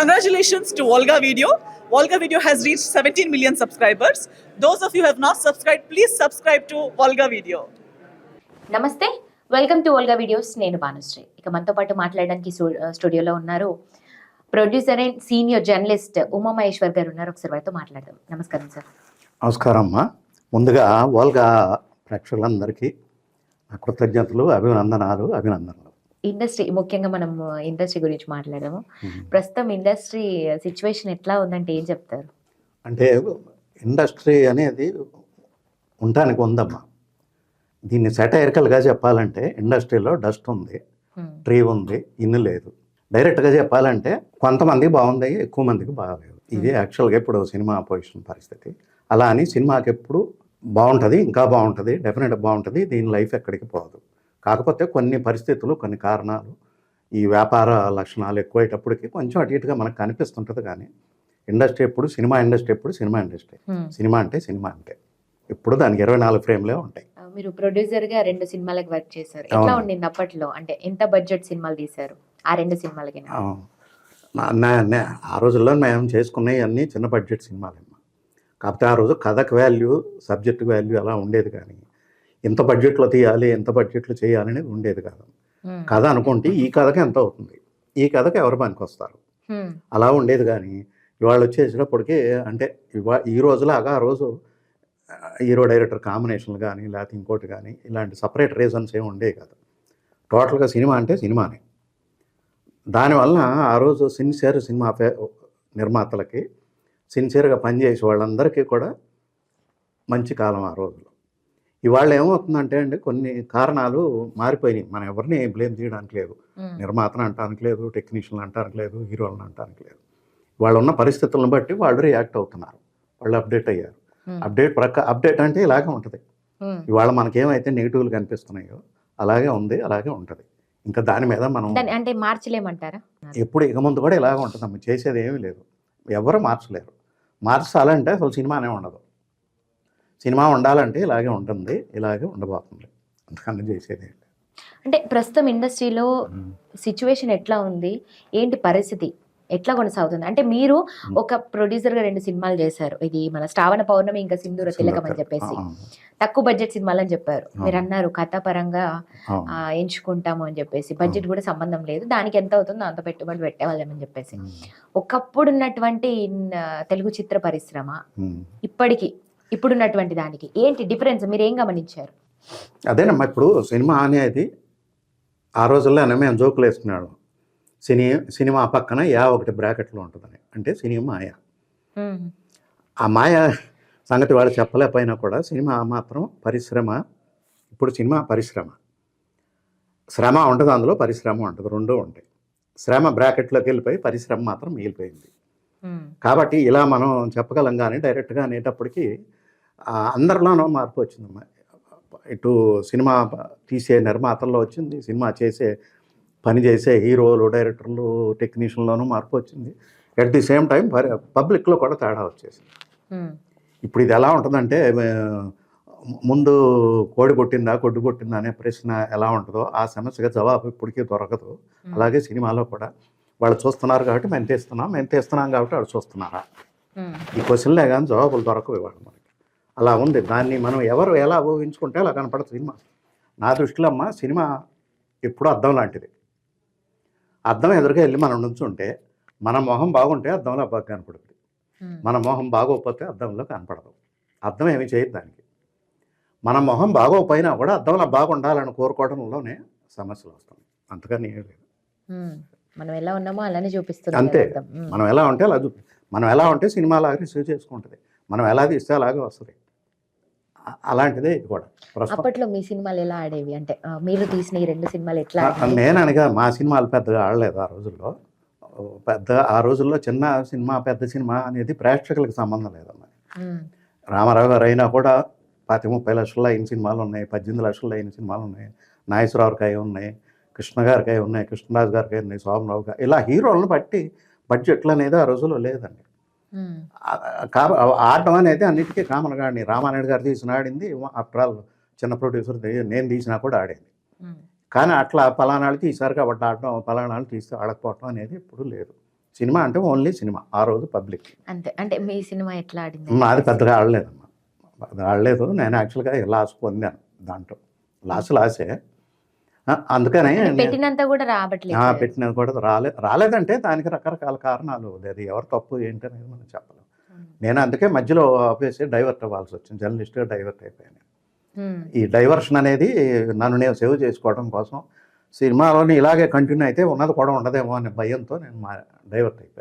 Congratulations to Volga Video. Volga Video has reached 17 million subscribers. Those of you who have not subscribed, please subscribe to Volga Video. నమస్తే. Welcome to Volga videos నేను భానుశ్రీ. ఇక మనతో పాటు మాట్లాడడానికి స్టూ- స్టూడియోలో ఉన్నారు producer and senior journalist Uma Maheshwar garu ఉన్నారు. ఒకసారి వారితో మాట్లాడదాం. నమస్కారం సార్ నమస్కారం అమ్మా. ముందుగా ఓల్గా ప్రేక్షకులందరికీ నా కృతజ్ఞతలు అభినందనాలు అభినందనలు. ఇండస్ట్రీ ముఖ్యంగా మనం ఇండస్ట్రీ గురించి మాట్లాడాము ప్రస్తుతం ఇండస్ట్రీ సిచ్యువేషన్ ఎట్లా ఉందంటే ఏం చెప్తారు? అంటే ఇండస్ట్రీ అనేది ఉండటానికి ఉందమ్మా. దీన్ని సెటైరికల్గా చెప్పాలంటే ఇండస్ట్రీలో డస్ట్ ఉంది. ట్రీ ఉంది ఇన్ని లేదు. డైరెక్ట్గా చెప్పాలంటే కొంతమంది బాగుంది ఎక్కువ మందికి బాగలేదు. ఇది యాక్చువల్గా ఇప్పుడు సినిమా పొజిషన్ పరిస్థితి. అలా అని సినిమాకి ఎప్పుడు బాగుంటుంది ఇంకా బాగుంటుంది డెఫినెట్ బాగుంటుంది దీని లైఫ్ ఎక్కడికి పోదు. కాకపోతే కొన్ని పరిస్థితులు కొన్ని కారణాలు ఈ వ్యాపార లక్షణాలు ఎక్కువైటప్పటికి కొంచెం అటు ఇటుగా మనకు కనిపిస్తుంటుంది కానీ ఇండస్ట్రీ ఎప్పుడు సినిమా ఇండస్ట్రీ ఎప్పుడు సినిమా ఇండస్ట్రీ. సినిమా అంటే సినిమా అంటే. ఇప్పుడు దానికి ఇరవై నాలుగు ఫ్రేమ్లే ఉంటాయి. మీరు ప్రొడ్యూసర్గా రెండు సినిమాలకు వర్క్ చేశారు. ఎట్లా. ఉండింది అప్పట్లో? అంటే ఎంత బడ్జెట్ సినిమాలు తీశారు? ఆ రెండు సినిమాలకి. ఆ, రోజుల్లో మేము చేసుకున్నవి అన్నీ చిన్న బడ్జెట్ సినిమాలేమ్మా కాకపోతే ఆ రోజు కథకు వాల్యూ సబ్జెక్ట్ వాల్యూ అలా ఉండేది కానీ ఇంత బడ్జెట్లో తీయాలి ఎంత బడ్జెట్లో చేయాలనేది ఉండేది కాదు. కథ అనుకుంటే ఈ కథకి ఎంత అవుతుంది. ఈ కథకి ఎవరు పనికి వస్తారు. అలా ఉండేది కానీ ఇవాళ వచ్చేసేటప్పటికి అంటే ఇవా ఈ రోజులాగా ఆ రోజు హీరో డైరెక్టర్ కాంబినేషన్లు కానీ లేకపోతే ఇంకోటి కానీ ఇలాంటి సపరేట్ రీజన్స్ ఏమి ఉండేవి కాదు. టోటల్గా సినిమా అంటే సినిమానే. దానివల్ల ఆ రోజు సిన్సియర్ సినిమా ఫే- నిర్మాతలకి సిన్సియర్గా పనిచేసే వాళ్ళందరికీ కూడా మంచి కాలం ఆ రోజులో ఇవాళ ఏమవుతుందంటే అండి కొన్ని కారణాలు మారిపోయినాయి. మనం ఎవరిని బ్లేమ్ చేయడానికి లేదు. నిర్మాతను అంటానికి లేదు టెక్నీషియన్లు అంటానికి లేదు హీరోలను అంటానికి లేదు. వాళ్ళు ఉన్న పరిస్థితులను బట్టి వాళ్ళు రియాక్ట్ అవుతున్నారు. వాళ్ళు అప్డేట్ అయ్యారు. అప్డేట్ ప్రక్క అప్డేట్ అంటే ఇలాగే ఉంటుంది. ఇవాళ మనకేమైతే నెగిటివ్లు కనిపిస్తున్నాయో అలాగే ఉంది అలాగే ఉంటుంది. ఇంకా దాని మీద మనం అంటే మార్చలేమంటారా? ఎప్పుడు ఇక ముందు కూడా ఇలాగే ఉంటుంది అమ్మ చేసేది ఏమీ లేదు. ఎవరు మార్చలేరు. మార్చాలంటే అసలు సినిమానే ఉండదు. సినిమా ఉండాలంటే ఇలాగే ఉంటుంది ఇలాగే ఉండబోతుంది. అంతకన్నా చేసేది. అంటే ప్రస్తుతం ఇండస్ట్రీలో. సిచ్యువేషన్ ఎట్లా ఉంది? ఏంటి పరిస్థితి? ఎట్లా కొనసాగుతుంది? అంటే మీరు ఒక ప్రొడ్యూసర్గా రెండు సినిమాలు చేశారు. ఇది మన శ్రావణ పౌర్ణమి ఇంకా సింధూర తిలకం అని చెప్పేసి. తక్కువ బడ్జెట్ సినిమాలు అని చెప్పారు. మీరు అన్నారు కథాపరంగా ఎంచుకుంటాము అని చెప్పేసి. బడ్జెట్ కూడా సంబంధం లేదు. దానికి ఎంత అవుతుందో అంత పెట్టుబడి పెట్టేవాళ్ళమని చెప్పేసి. ఒకప్పుడు ఉన్నటువంటి తెలుగు చిత్ర పరిశ్రమ. ఇప్పటికి ఇప్పుడున్నటువంటి దానికి. ఏంటి డిఫరెన్స్? మీరు ఏం గమనించారు? అదేనమ్మా ఇప్పుడు సినిమా అనేది ఆ రోజుల్లోనే మేము జోకులు వేసుకున్నాడు సినీ సినిమా పక్కన యా ఒకటి బ్రాకెట్లో ఉంటుందని. అంటే సినిమా మాయ. ఆ మాయ సంగతి వాళ్ళు చెప్పలేకపోయినా కూడా సినిమా మాత్రం పరిశ్రమ. ఇప్పుడు సినిమా పరిశ్రమ. శ్రమ ఉంటుంది అందులో పరిశ్రమ ఉంటుంది రెండూ ఉంటాయి. శ్రమ బ్రాకెట్లోకి వెళ్ళిపోయి పరిశ్రమ మాత్రం మిగిలిపోయింది. కాబట్టి ఇలా మనం చెప్పగలం కానీ డైరెక్ట్గా అనేటప్పటికీ అందరిలోనూ మార్పు వచ్చిందమ్మా. ఇటు సినిమా తీసే నిర్మాతల్లో వచ్చింది సినిమా చేసే పని చేసే హీరోలు డైరెక్టర్లు టెక్నీషియన్లోనూ మార్పు వచ్చింది. ఎట్ ది సేమ్ టైం పబ్లిక్లో కూడా తేడా వచ్చేసింది. ఇప్పుడు ఇది ఎలా ఉంటుందంటే ముందు కోడి కొట్టిందా కొడ్డు కొట్టిందా అనే ప్రశ్న ఎలా ఉంటుందో ఆ సమస్యగా జవాబు ఇప్పటికీ దొరకదు. అలాగే సినిమాలో కూడా. వాళ్ళు చూస్తున్నారు కాబట్టి మేము తీస్తున్నాం మేము తీస్తున్నాం కాబట్టి వాళ్ళు చూస్తున్నారా? ఈ క్వశ్చన్లే కానీ జవాబులు దొరకవు ఇవాళ మనకి. అలా ఉంది. దాన్ని మనం ఎవరు ఎలా ఊహించుకుంటే అలా కనపడుతుంది సినిమా. నా దృష్టిలో అమ్మ సినిమా ఎప్పుడూ అద్దం లాంటిది. అద్దం ఎదురుగా వెళ్ళి మనం నుంచుంటే మన మొహం బాగుంటే అద్దంలో బాగా కనపడుతుంది. మన మొహం బాగోకపోతే అద్దంలో కనపడదు. అద్దం ఏమి చేయదు దానికి. మన మొహం బాగోకపోయినా కూడా అద్దంలో బాగుండాలని కోరుకోవడంలోనే సమస్యలు వస్తాయి. అంతకని ఏం లేదు. మనం ఎలా ఉన్నామో అలానే చూపిస్తుంది అంతే. మనం ఎలా ఉంటే అలా చూపి మనం ఎలా ఉంటే సినిమా అలాగే రిసీవ్ చేసుకుంటుంది. మనం ఎలా తీస్తే అలాగే వస్తుంది. అలాంటిదే ఇది కూడా అప్పట్లో మీ సినిమాలు ఎలా ఆడేవి? అంటే మీరు తీసిన ఈ రెండు సినిమాలు ఎట్లా? నేను అనగా మా సినిమాలు పెద్దగా ఆడలేదు ఆ రోజుల్లో. పెద్ద ఆ రోజుల్లో చిన్న సినిమా పెద్ద సినిమా అనేది ప్రేక్షకులకు సంబంధం లేదమ్మా. రామారావు గారు అయినా కూడా పాతి ముప్పై లక్షల్లో అయిన సినిమాలు ఉన్నాయి పద్దెనిమిది లక్షల్లో అయిన సినిమాలు ఉన్నాయి నాగేశ్వరరావుకి అయి ఉన్నాయి కృష్ణ గారికి అయి ఉన్నాయి కృష్ణరాజు గారికి అయి ఉన్నాయి సోమరావు గారు ఇలా హీరోలను బట్టి బడ్జెట్లు అనేది ఆ రోజుల్లో లేదండి. ఆడటం అనేది అన్నిటికీ కామన్ గాడిని రామానాయుడు గారు తీసిన ఆడింది. ఆఫ్టర్ ఆల్ చిన్న ప్రొడ్యూసర్ నేను తీసినా కూడా ఆడింది. కానీ అట్లా పలానాళ్ళు తీశారు కాబట్టి ఆడటం పలానాళ్ళు తీస్తే ఆడకపోవటం అనేది ఇప్పుడు లేదు. సినిమా అంటే ఓన్లీ సినిమా ఆ రోజు పబ్లిక్. అంతే. అంటే మీ సినిమా ఎట్లా ఆడింది? నాది పెద్దగా ఆడలేదమ్మా. ఆడలేదు. నేను యాక్చువల్గా లాస్ పొందాను దాంట్లో. లాస్ లాసే. అందుకనే పెట్టినంత కూడా రావట్లేదు పెట్టినది కూడా రాలే రాలేదంటే దానికి రకరకాల కారణాలు. అది ఎవరు తప్పు ఏంటి అనేది మనం చెప్పలేం ఉమ్. నేను అందుకే మధ్యలో ఆపేసి డైవర్ట్ అవ్వాల్సి వచ్చింది జర్నలిస్ట్గా డైవర్ట్ అయిపోయాను. ఈ డైవర్షన్ అనేది నన్ను నేను సేవ్ చేసుకోవడం కోసం సినిమాలోని ఇలాగే కంటిన్యూ అయితే ఉన్నది కూడా ఉండదేమో అనే భయంతో నేను మా డైవర్ట్ అయిపోయాను